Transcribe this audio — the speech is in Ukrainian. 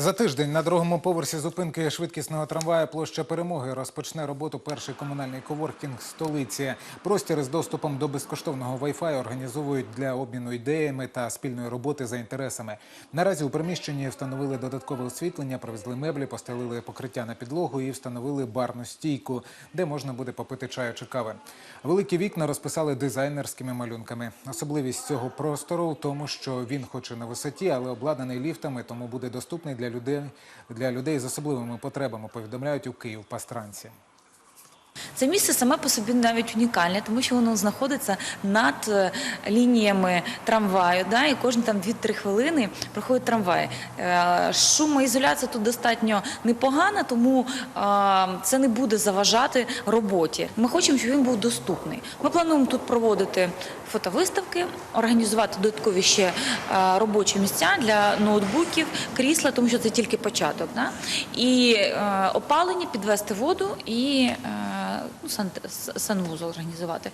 За тиждень на другому поверсі зупинки швидкісного трамвая площа перемоги розпочне роботу перший комунальний коворкінг столиці. Простір з доступом до безкоштовного Wi-Fi організовують для обміну ідеями та спільної роботи за інтересами. Наразі у приміщенні встановили додаткове освітлення, привезли меблі, постелили покриття на підлогу і встановили барну стійку, де можна буде попити чаю чи кави. Великі вікна розписали дизайнерськими малюнками. Особливість цього простору в тому, що він хоч і на висоті, але обладнаний ліфтами, тому буде доступний для людей для людей з особливими потребами. Повідомляють у Київ пастранці. Це місце саме по собі навіть унікальне, тому що воно знаходиться над е, лініями трамваю, да, і кожні там 2-3 хвилини проходить трамвай. Е, Шумоізоляція тут достатньо непогана, тому це не буде заважати роботі. Ми хочемо, щоб він був доступний. Ми плануємо тут проводити фотовиставки, організувати додаткові ще е, робочі місця для ноутбуків, крісла, тому що це тільки початок. Да? І опалення, підвести воду і ну, сан, санвузол організувати.